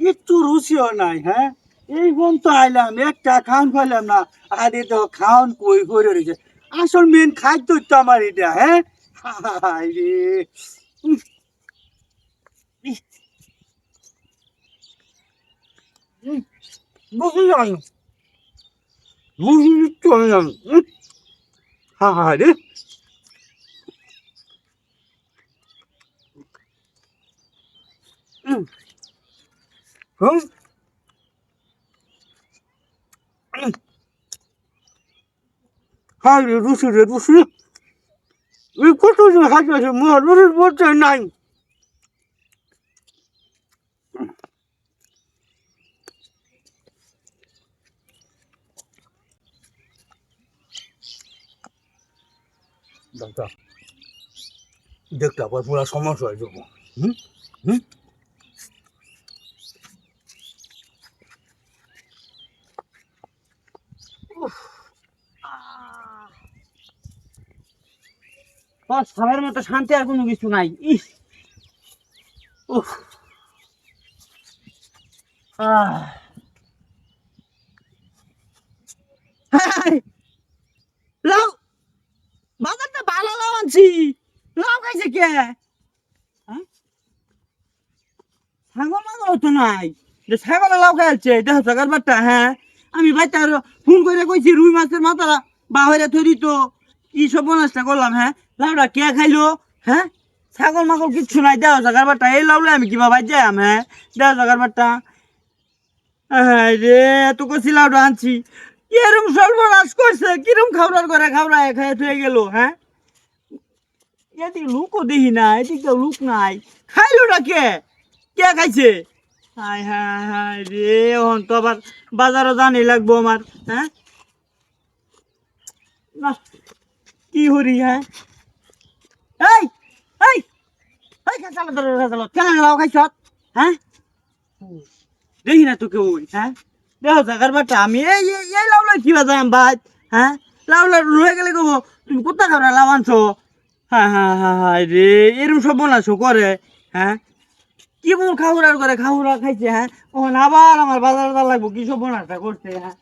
একটু রুচিও নাই হ্যাঁ? এই বোন তো আইলাম একটা খাওন পাইলাম না আরে তো খাওন কই করে রয়েছে। আসল মেন খাদ্য তো আমার এটা হ্যাঁ? রে। উফ। ইহ। উম, বুঝি যাই বুঝি চলে যান হা হা রে। হুম হুম হাই রে রুসি রে রুসি এই কত যে হাই আছে মোর রুসির বলতে নাই দেখতে আবার পুরো সমস্যা হয়ে যাব হুম হুম সবার মতো শান্তি আর কোনো কিছু নাই। ইস। লাউ। বাজারটা ভালো লাউ আনছি। লাউ খাইছে কে? হ্যাঁ? ছাগল মাগল তো নাই। যে ছাগলে লাউ খাইছে সকাল বারটা হ্যাঁ? আমি বাইতে আরও ফোন করে কইছি, রুই মাছের মাথা বাহিরে তৈরি তো কি সব বনাসটা করলাম হ্যাঁ? লাউটা কে খাইলো হ্যাঁ? ছাগল মাগল কিচ্ছু নাই, দেহ জাগার বারটা এই লাউলে আমি কিবা বাই যাই হ্যাঁ? দেহ জাগার বারটা হ্যাঁ রে, এত কষি লাউটা আনছি। এরম সর্বনাশ করছে, কিরম খাওয়ার করে খাওয়ায় খাই থয়ে গেল হ্যাঁ? এদিকে লুকও দেখি না, এদিকে লুক নাই। খাইলো খাইলোটা কে? কে খাইছে? হাই হাই হাই রে, এখন তো আবার লাগবো আমার হ্যাঁ? না, কি হরি হ্যাঁ? এই এই এই খেসালো ধরে খেসালো কেন লাও খাইছ? হ্যাঁ? দেখি না তোকে ওই হ্যাঁ? দেখো জাগার বাটা, আমি এই এই এই লাউলা কি বাজাম বাদ হ্যাঁ? লাউলা রয়ে গেলে কব, তুমি কোথা খাওয়া লাভ আনছো? হ্যাঁ হ্যাঁ হ্যাঁ হ্যাঁ রে, এরম সব বনাছো করে হ্যাঁ? কি বল খাউরার করে? খাওরা খাইছে হ্যাঁ? ওখানে আবার আমার বাজার লাগবো কি সব করছে হ্যাঁ?